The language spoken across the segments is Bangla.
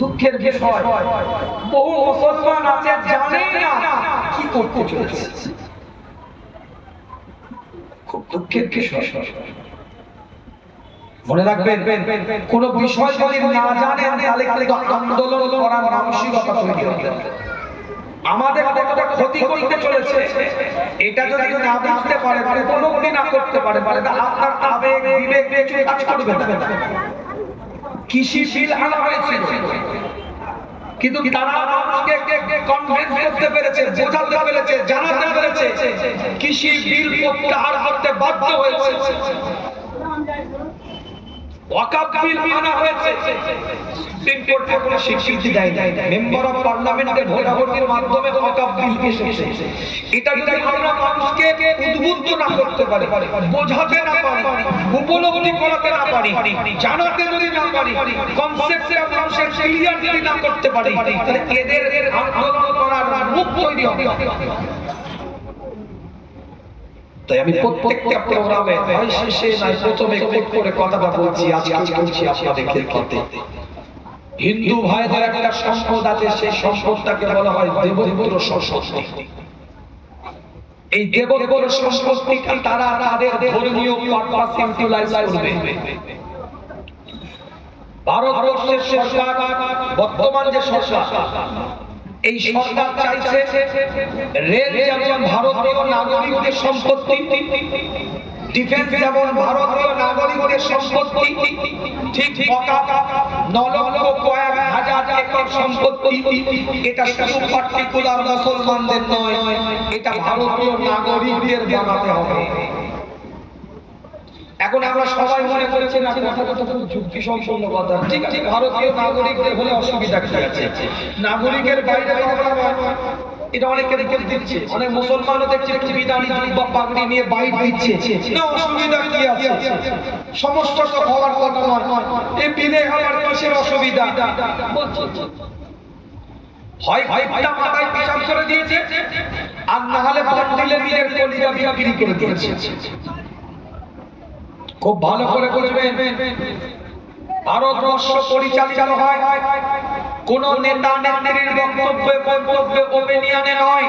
দুঃখের বহু মুসলমান আছে না কি করতে চলেছে। খুব দুঃখের মনে রাখবেন, কোন বিষয় যদি না আমাদের ক্ষতি করতে চলেছে, এটা যদি না বুঝতে পারে উপলব্ধি না করতে পারে আপনার আবেগ, বিবেক কাজ করবে না। কৃষি বিল আনা হয়েছিল। কিন্তু তারা মানুষকে কনভিন্স করতে পেরেছে, বোঝাতে পেরেছে, জানাতে পেরেছে, কৃষি বিল প্রত্যাহার করতে বাধ্য হয়েছে। মেম্বার অফ মাধ্যমে এটা উদ্বুদ্ধ না করতে বোঝাতে না উপলব্ধি করাতে না পারি, জানাতে যদি না পারি মানুষের ক্লিয়ার যদি না করতে পারি এদের আন্দোলন করার মুখ তৈরি হবে। তাই আমি প্রত্যেকটা প্রোগ্রামে হয় শেষে নাই, প্রথমে কোট করে কথাটা বলছি, আজকে বলছি আপনাদের ক্ষেত্রে হিন্দু ভাইদের একটা সম্পদ আছে, সেই সম্পদটাকে বলা হয় দেবত্র সম্পত্তি। এই দেবত্র সম্পত্তিটা তারা তাদের ধর্মীয় পারপাস ইউটিলাইজ করবে। ভারতবর্ষের সরকার, বর্তমান যে সরকার এই সরকার চাইছে, রেল যেমন ভারতীয় নাগরিকদের সম্পত্তি ডিফেন্স যেমন ভারতীয় নাগরিকদের সম্পত্তি, ঠিক নলক্ষ সম্পত্তি, এটা শুধু পার্টিকুলার মুসলমানদের নয়, এটা ভারতীয় নাগরিকদের বানাতে হবে। এখন আমরা সবাই মনে করছি না কথা কথা খুব যুক্তি সম্পন্ন কথা। ঠিক আছে ভারতীয় নাগরিকদের হলে অসুবিধা কি আছে? নাগরিকের বাইরে তো আমরা এটা অনেকে দেখে দিচ্ছে। অনেক মুসলমানও দেখছে টিভিদানি বা পাগড়ি নিয়ে বাইট দিচ্ছে। না অসুবিধা কি আছে? সমস্ত তো হওয়ার কথা নয়। এই বিলে আমার কিসের অসুবিধা? হয় ভাইটা মাথায় পেশাব করে দিয়েছে আর না হলে বান্ডিলে নিজের কলিজা বিক্রি করে দিয়েছে। খুব ভালো করে বুঝবেন। ভারতবর্ষ পরিচালিত হয়। কোন নেতা নেত্রীর বক্তব্যে বক্তব্যে ওপিনিয়নে নয়।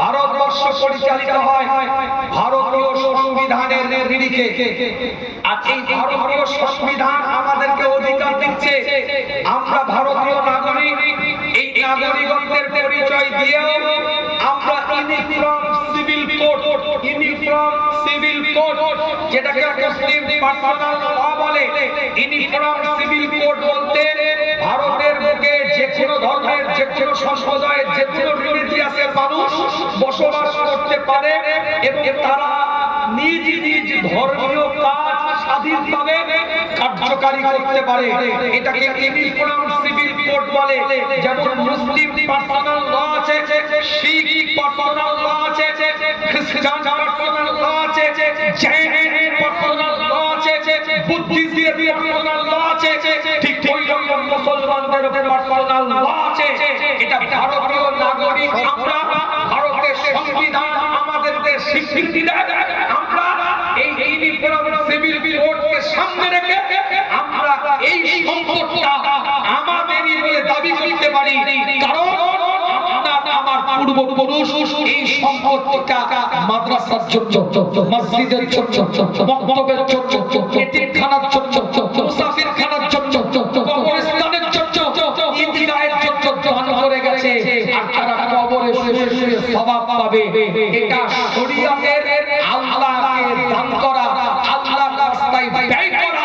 ভারতবর্ষ পরিচালিত হয় ভারতীয় সংবিধানের নিরিখে। আর এই ভারতীয় সংবিধান আমাদেরকে অধিকার দিচ্ছে। আমরা ভারতীয় নাগরিক, এই নাগরিকত্বের পরিচয় দিয়েও আমরা uniform civil code uniform civil code যেটাকে মুসলিম বলে। ইউনিফর্ম সিভিল কোড বলতে ভারতের বুকে যে কোনো ধর্মের, যে সম্প্রদায়ের, যে মানুষ বসবাস করতে পারে এবং তারা নিজ নিজ ধর্মীয় কাজ স্বাধীনভাবে কার্যকারী করতে পারে। এটাকে ইউনিফর্ম সিভিল কোড বলে। যেমন মুসলিম পার্সোনাল ল আছে, শিখ পার্সোনাল ল আছে, খ্রিস্টান পার্সোনাল ল আছে, জৈন পার্সোনাল ল আছে বুদ্ধিস্টের পার্সোনাল ল আছে, ঠিক ওই রকম মুসলমানদের পার্সোনাল ল আছে। এটা ভারতীয় নাগরিক আমরা, ভারতের সংবিধান আমাদেরকে স্বীকৃতি দেয়। আমরা এই ইউনিফর্ম সিভিল কোডকে সামনে রেখে আমরা এই সম্পদটা আমাদেরই বলে দাবি করতে পারি। গেছে। আর তারা শুয়ে শুয়ে সওয়াব পাবে, এটা শরীয়তের আল্লাহকে দান করা আল্লাহর রাস্তায় ব্যয় করা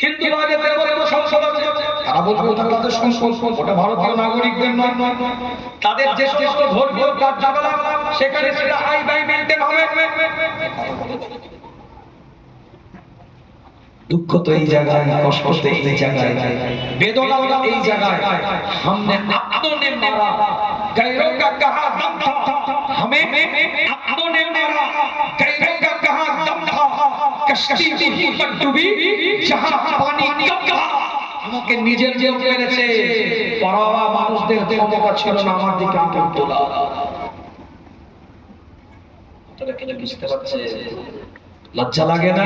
কিন্তু বাজেতে বলতো সংসদ আছে তারা বলবে ওটা তাদের সংসদ ওটা ভারতীয় নাগরিকদের নয় তাদের যে সমস্ত ধর্মীয় কার্যকলাপ সেখানে সেটা আই বাই মেনটেন হবে দুঃখ তো এই জায়গায় কষ্ট তো এই জায়গায় বেদনা তো এই জায়গায় हमने अपनों ने मारा गैरों का कहा दम था हमें अपनों ने मारा गैरों का कहा दम था কষ্টি যাহা পানি আমাকে নিজের যে মানুষদের ক্ষমতা ছিল না, আমার দিকে তোলা বুঝতে পারছে, লজ্জা লাগে না?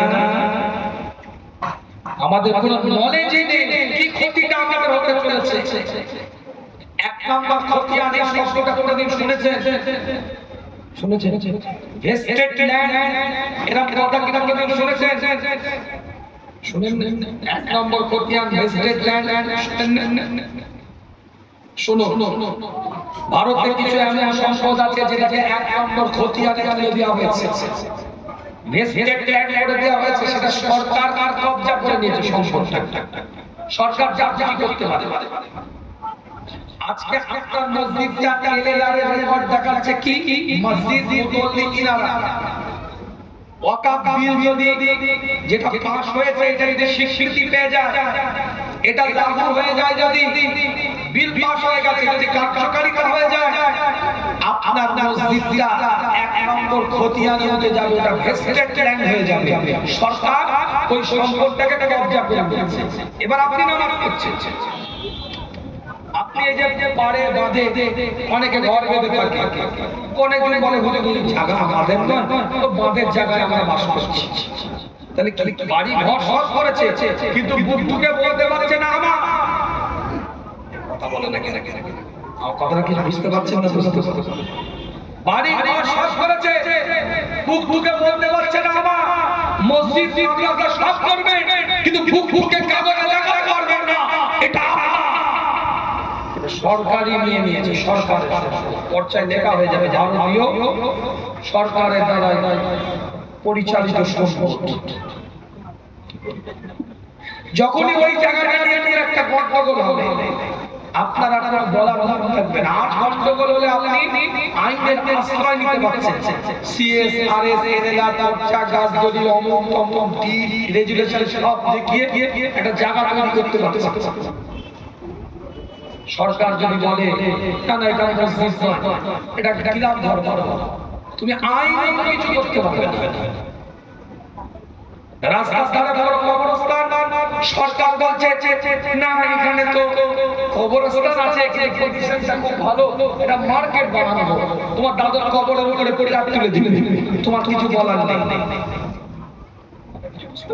আমাদের মনে নেই কি ক্ষতিটা আমাদের হতে চলেছে। এক ক্ষতি আনে শুনেছে শুনেছেন ভেস্টেড ল্যান্ড এরকম কথা কিনা কোনোদিন শুনেছেন শুনেন এক নম্বর খতিয়ান ভেস্টেড ল্যান্ড শুনো ভারতে কিছু এমন আছে এক নম্বর দেওয়া হয়েছে সেটা সরকার করতে পারে আজকে আপনার মসজিদটা এর রেকর্ড দেখাচ্ছে কি? মসজিদ মুতল্লি ইনারা ওয়াকাফ বিল যদি যেটা পাস হয়েছে, এটা যদি স্বীকৃতি পেয়ে যায়, এটা লাগু হয়ে যায় যদি, বিল পাস হয়ে গেছে যদি কার্যকারিতা হয়ে যায়, আপনার মসজিদটা এক নম্বর খতিয়ানের মধ্যে যাবে, ওটা ভেস্টেড ল্যান্ড হয়ে যাবে। সরকার ওই সম্পদটাকে কবজা করে এবার আপনি নামাজ পড়ছেন। আপনি এই বাঁধে অনেকে ঘর বেঁধে থাকে। অনেকজন বলে হুজুর জায়গা আমাদের নয়। তো বাঁধের জায়গায় আমরা বাস করছি। তাহলে বাড়ি ঘর সব করেছে? কিন্তু বুদ্ধুকে বলতে পারছে না আমার। কথা বলে না কেন? কেন আমার কথাটা কি বুঝতে পারছেন না বুঝতে পারছেন? বাড়ি ঘর সব করেছে। বুদ্ধুকে বলতে পারছে না আমার। মসজিদ সব করবে। কিন্তু কাগজে করবে না। এটা সরকারি নিয়ে নিয়েছে, সরকারের পর্চায় লেখা হয়ে যাবে ভারতীয় সরকারের দ্বারা পরিচালিত সম্পদ। যখনই ওই জায়গাটা নিয়ে একটা গন্ডগোল হবে, আপনার আপনার বলার অভাব থাকবে আর গন্ডগোল হলে আপনি আইনের আশ্রয় নিতে পারছেন। সিএস আরএস এনএলআর পর্চা গাছ দলিল অমুক তমুক ডি রেজুলেশন সব দেখিয়ে একটা জায়গা তৈরি করতে পারছেন। সরকার যদি বলে তুমি আইন কিছু করতে পারবে মার্কেট তোমার তোমার কিছু বলার নেই। বুঝতে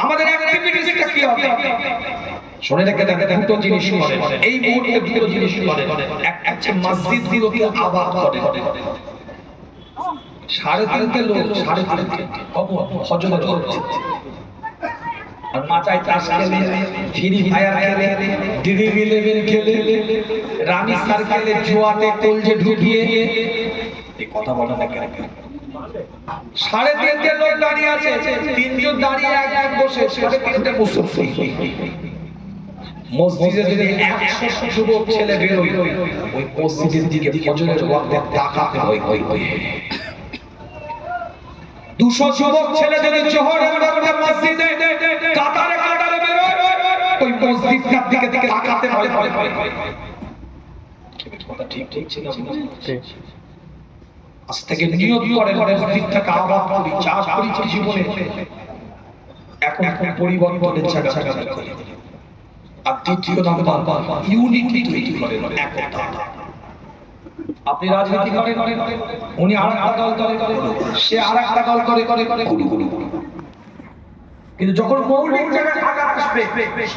আমাদের অ্যাক্টিভিটিসটা কি হবে? শুনে রেখে দেখে দুটো জিনিস করে এই মুহূর্তে দুটো জিনিস করে এক হচ্ছে মসজিদ গুলোকে আবাদ করে সাড়ে তিনটে লোক সাড়ে তিনটে হজম করছে আর মাথায় তাস খেলে ফ্রি ফায়ার খেলে দিদি ইলেভেন খেলে রানী সার্কেলে জুয়াতে কলজে ঢুকিয়ে এই কথা বলে না কেন? সাড়ে তিনটে লোক দাঁড়িয়ে আছে তিনজন দাঁড়িয়ে একজন বসে সাড়ে তিনটে মুসল্লি মসজিদে যদি একশো যুবক ছেলে বেরোয় ওই মসজিদের দিকে ফজরের ওয়াক্তে তাকাতে হয়। হয় হয় দুশো যুবক ছেলে যদি জোহরের ওয়াক্তে মসজিদে কাতারে কাতারে বেরোয় ওই মসজিদটার দিকে দিকে তাকাতে হয়। হয় হয় কথা ঠিক ঠিক ছিল। আজ থেকে নিয়োগ করে মসজিদটাকে আবাদ করি চাষ করেছি জীবনে। এখন পরিবর্তনের জায়গা করি। আর দ্বিতীয় নাম্বার ইউনিটি তৈরি করে একতা। আপনি রাজনীতি করেন, উনি আর একটা দল করে, সে আর একটা দল করে করে করে করি করি কিন্তু যখন মৌলিক জায়গায় আঘাত আসবে,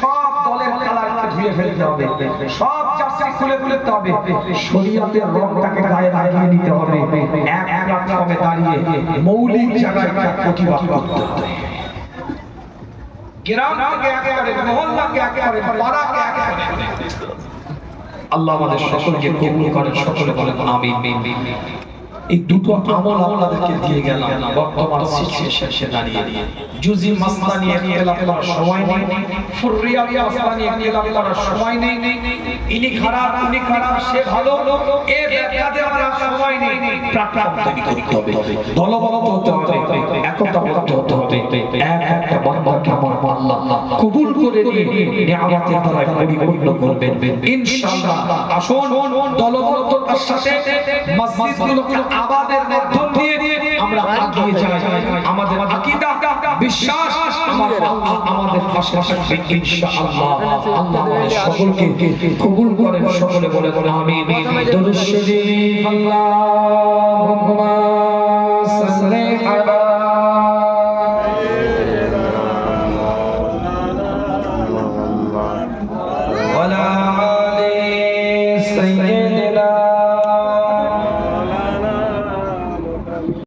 সব দলের কালারকে ধুয়ে ফেলতে হবে, সব চাষা খুলে ফেলতে হবে, শরীয়তের রংটাকে গায়ে লাগিয়ে নিতে হবে, এক প্ল্যাটফর্মে দাঁড়িয়ে মৌলিক জায়গায় একটা প্রতিবাদ করতে হবে। আল্লাহ আমাদের সকলকে কবুল করেন, সকলে বলেন আমিন। এই দুটো আমল আপনাদেরকে দিয়ে গেলাম বর্তমান সিচুয়েশনে দাঁড়িয়ে। জুজি করার সময় নেই। করার সময় নেই। ইনি খারাপ, উনি খারাপ, সে ভালো। এ দেওয়ার আর সময় নেই। তৈরি করতে হবে দলবদ্ধ হতে হবে। একতাবদ্ধ হতে হবে। এক একটা বান্দাকে আমার আল্লাহ কবুল করে নিয়ে নিয়ামতের দ্বারা পরিপূর্ণ করবেন। ইনশাআল্লাহ। আসুন, দলবদ্ধতার সাথে মসজিদগুলোকে আবাদের মাধ্যম দিয়ে আমরা এগিয়ে যাই আমাদের আকীদা বিশ্বাস আমাদের আমাদের পাশে থাকবে ইনশাআল্লাহ। আল্লাহ আমাদের সকলকে কবুল করেন সকলে বলে বলে আমিন। দরুদ শরীফ আল্লাহুম্মা।